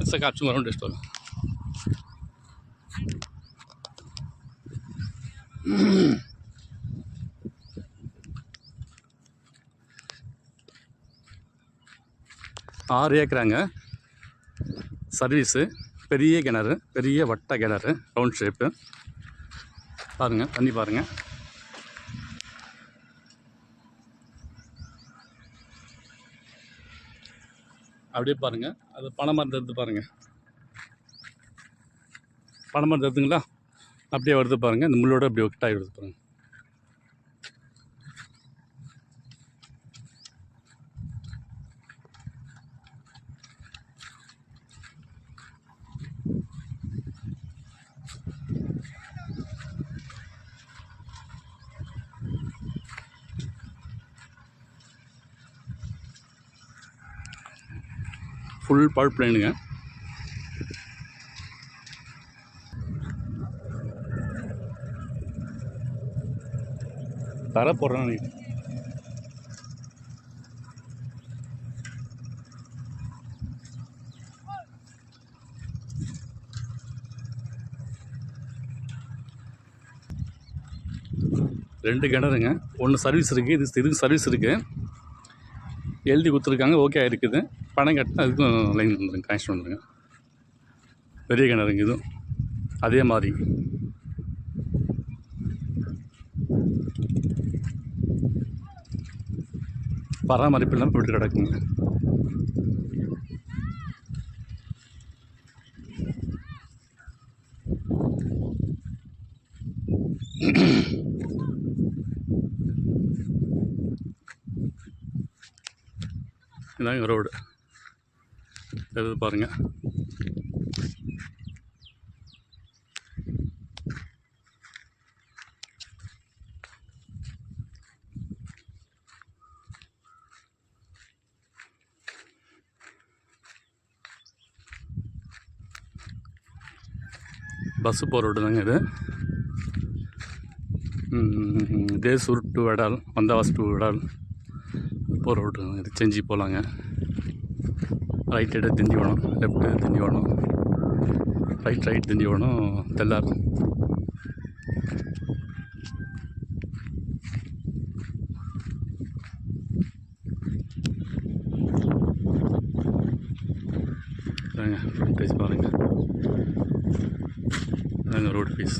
Essa cápsula não deixou. ஆறு ஏக்கராங்க. Service. பெரிய கிணறு பெரிய வட்ட கிணறு ரவுண்ட் ஷேப்பு பாருங்கள் தண்ணி பாருங்கள் அப்படியே பாருங்கள் அது பனை எடுத்து பாருங்கள் பனை எடுத்துங்களா? அப்படியே வருது பாருங்கள் இந்த முள்ளோட அப்படியே ஒட்டாகி வருது பாருங்கள் ஃபுல் பால் பிளேனுங்க தர போடுறேன் ரெண்டு கிணறுங்க. ஒன்று சர்வீஸ் இருக்குது இது இதுக்கு சர்வீஸ் இருக்குது எழுதி கொடுத்துருக்காங்க ஓகே இருக்குது. பணம் கட்டினா அதுக்கும் லைன் வந்துடுங்க கனெக்ஷன் வந்துடுங்க பெரிய கிணறுங்க இதுவும் அதே மாதிரி. பராமரிப்பு இல்லாமல் போயிட்டு கிடக்குங்க. இதாங்க ரோடு. எடுத்து பாருங்கள் பஸ்ஸு போகிற ரோடு தாங்க இது. ம், தேசூர் டு வெடால் டு போகிற ரோடு இது செஞ்சு போகலாங்க ரைட் எடு Tindivanam left Tindivanam. Right right Tindivanam Thellar. பாருங்க. ஃப்ரண்டேஜ் பாருங்கள் ரோடு ஃபீஸ்